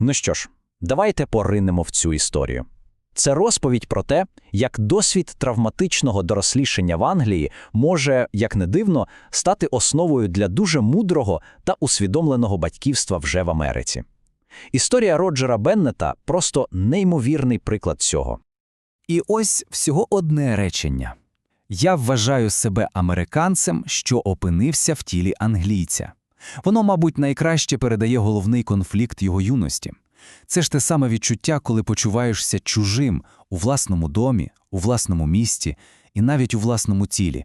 Ну що ж, давайте поринемо в цю історію. Це розповідь про те, як досвід травматичного дорослішання в Англії може, як не дивно, стати основою для дуже мудрого та усвідомленого батьківства вже в Америці. Історія Роджера Беннета просто неймовірний приклад цього. І ось всього одне речення. Я вважаю себе американцем, що опинився в тілі англійця. Воно, мабуть, найкраще передає головний конфлікт його юності. Це ж те саме відчуття, коли почуваєшся чужим у власному домі, у власному місті і навіть у власному тілі.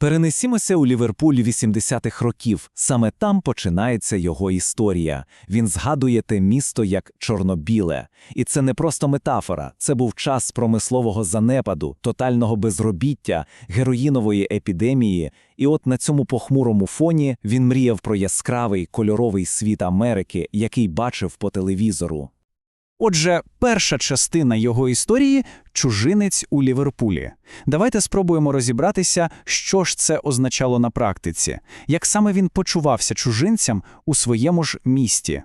Перенесімося у Ліверпуль 80-х років. Саме там починається його історія. Він згадує те місто як чорнобіле. І це не просто метафора, це був час промислового занепаду, тотального безробіття, героїнової епідемії. І от на цьому похмурому фоні він мріяв про яскравий кольоровий світ Америки, який бачив по телевізору. Отже, перша частина його історії чужинець у Ліверпулі. Давайте спробуємо розібратися, що ж це означало на практиці, як саме він почувався чужинцям у своєму ж місті.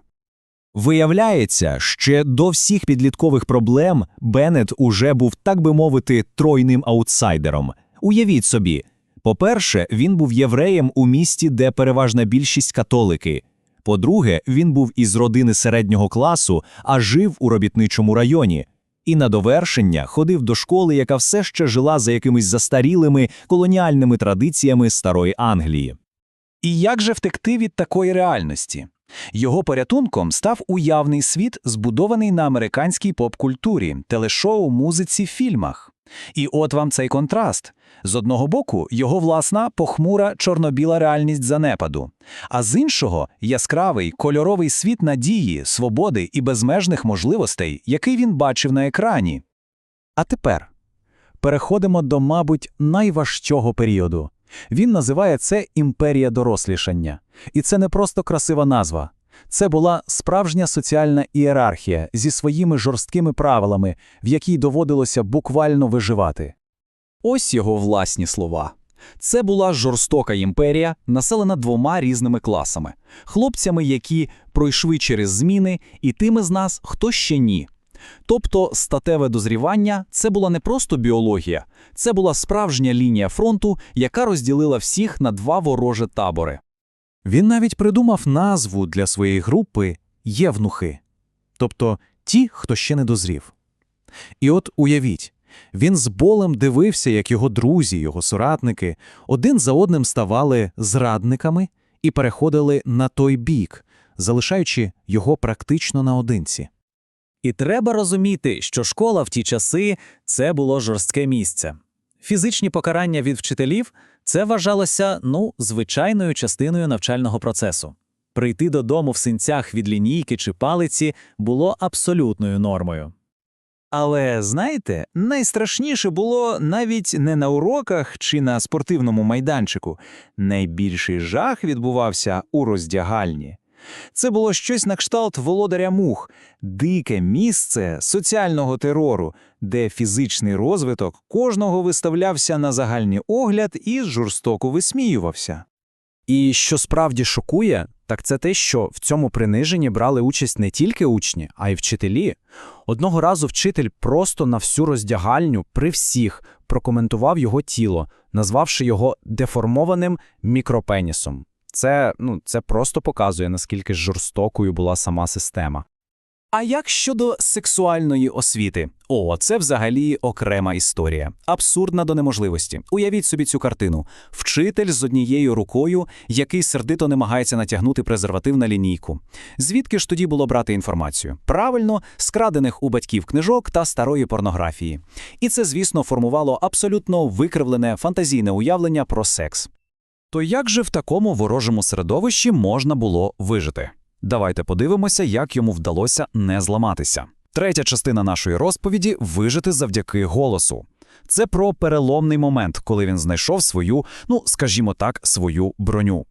Виявляється, ще до всіх підліткових проблем Беннет уже був, так би мовити, тройним аутсайдером. Уявіть собі, по-перше, він був євреєм у місті, де переважна більшість католики. По-друге, він був із родини середнього класу, а жив у робітничому районі. І на довершення ходив до школи, яка все ще жила за якимись застарілими колоніальними традиціями старої Англії. І як же втекти від такої реальності? Його порятунком став уявний світ, збудований на американській поп-культурі, телешоу, музиці, фільмах. І от вам цей контраст. З одного боку, його власна похмура чорно-біла реальність занепаду, а з іншого яскравий кольоровий світ надії, свободи і безмежних можливостей, який він бачив на екрані. А тепер переходимо до, мабуть, найважчого періоду. Він називає це імперія дорослішання. І це не просто красива назва. Це була справжня соціальна ієрархія зі своїми жорсткими правилами, в якій доводилося буквально виживати. Ось його власні слова. Це була жорстока імперія, населена двома різними класами: хлопцями, які пройшли через зміни, і тими з нас, хто ще ні. Тобто статеве дозрівання це була не просто біологія, це була справжня лінія фронту, яка розділила всіх на два ворожі табори. Він навіть придумав назву для своєї групи євнухи, тобто ті, хто ще не дозрів. І от уявіть, він з болем дивився, як його друзі, його соратники один за одним ставали зрадниками і переходили на той бік, залишаючи його практично наодинці. І треба розуміти, що школа в ті часи це було жорстке місце. Фізичні покарання від вчителів це вважалося ну, звичайною частиною навчального процесу. Прийти додому в синцях від лінійки чи палиці було абсолютною нормою. Але знаєте, найстрашніше було навіть не на уроках чи на спортивному майданчику. Найбільший жах відбувався у роздягальні. Це було щось на кшталт володаря мух, дике місце соціального терору, де фізичний розвиток кожного виставлявся на загальний огляд і жорстоко висміювався. І що справді шокує, так це те, що в цьому приниженні брали участь не тільки учні, а й вчителі. Одного разу вчитель просто на всю роздягальню при всіх прокоментував його тіло, назвавши його деформованим мікропенісом. Це, ну, це просто показує, наскільки жорстокою була сама система. А як щодо сексуальної освіти? О, це взагалі окрема історія. Абсурдна до неможливості. Уявіть собі цю картину. Вчитель з однією рукою, який сердито намагається натягнути презерватив на лінійку. Звідки ж тоді було брати інформацію? Правильно, з крадених у батьків книжок та старої порнографії. І це, звісно, формувало абсолютно викривлене фантазійне уявлення про секс. То як же в такому ворожому середовищі можна було вижити? Давайте подивимося, як йому вдалося не зламатися. Третя частина нашої розповіді вижити завдяки голосу. Це про переломний момент, коли він знайшов свою, ну скажімо так, свою броню.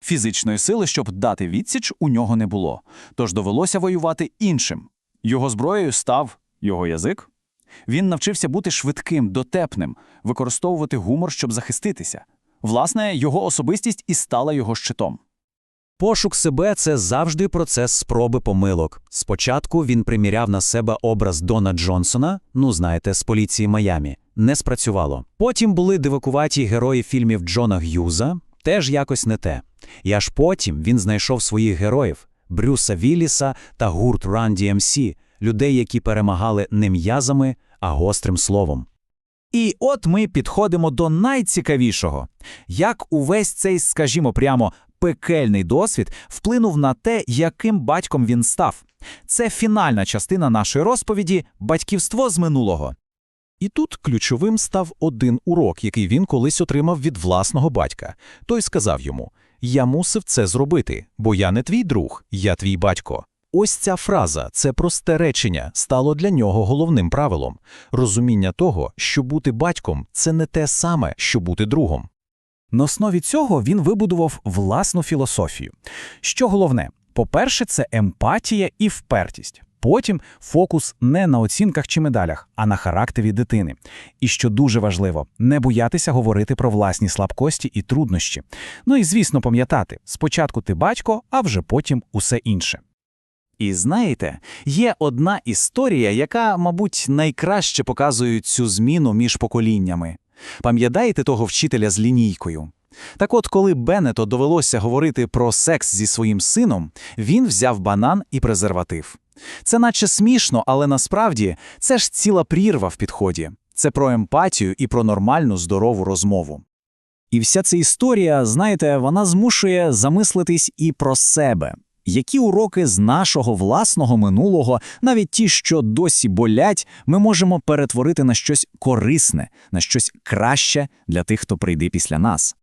Фізичної сили, щоб дати відсіч, у нього не було, тож довелося воювати іншим. Його зброєю став його язик. Він навчився бути швидким, дотепним, використовувати гумор, щоб захиститися. Власне, його особистість і стала його щитом. Пошук себе це завжди процес спроби помилок. Спочатку він приміряв на себе образ Дона Джонсона, ну знаєте, з поліції Майамі. Не спрацювало. Потім були дивакуваті герої фільмів Джона Г'юза, теж якось не те. І аж потім він знайшов своїх героїв Брюса Вілліса та гурт Run DMC, людей, які перемагали не м'язами, а гострим словом. І от ми підходимо до найцікавішого. Як увесь цей, скажімо прямо, пекельний досвід вплинув на те, яким батьком він став. Це фінальна частина нашої розповіді «Батьківство з минулого». І тут ключовим став один урок, який він колись отримав від власного батька. Той сказав йому: Я мусив це зробити, бо я не твій друг, я твій батько. Ось ця фраза, це просте речення, стало для нього головним правилом розуміння того, що бути батьком це не те саме, що бути другом. На основі цього він вибудував власну філософію. Що головне, по-перше, це емпатія і впертість. Потім фокус не на оцінках чи медалях, а на характері дитини. І що дуже важливо, не боятися говорити про власні слабкості і труднощі. Ну і звісно, пам'ятати: спочатку ти батько, а вже потім усе інше. І знаєте, є одна історія, яка, мабуть, найкраще показує цю зміну між поколіннями. Пам'ятаєте того вчителя з лінійкою? Так от, коли Беннето довелося говорити про секс зі своїм сином, він взяв банан і презерватив. Це наче смішно, але насправді це ж ціла прірва в підході. Це про емпатію і про нормальну здорову розмову. І вся ця історія, знаєте, вона змушує замислитись і про себе. Які уроки з нашого власного минулого, навіть ті, що досі болять, ми можемо перетворити на щось корисне, на щось краще для тих, хто прийде після нас.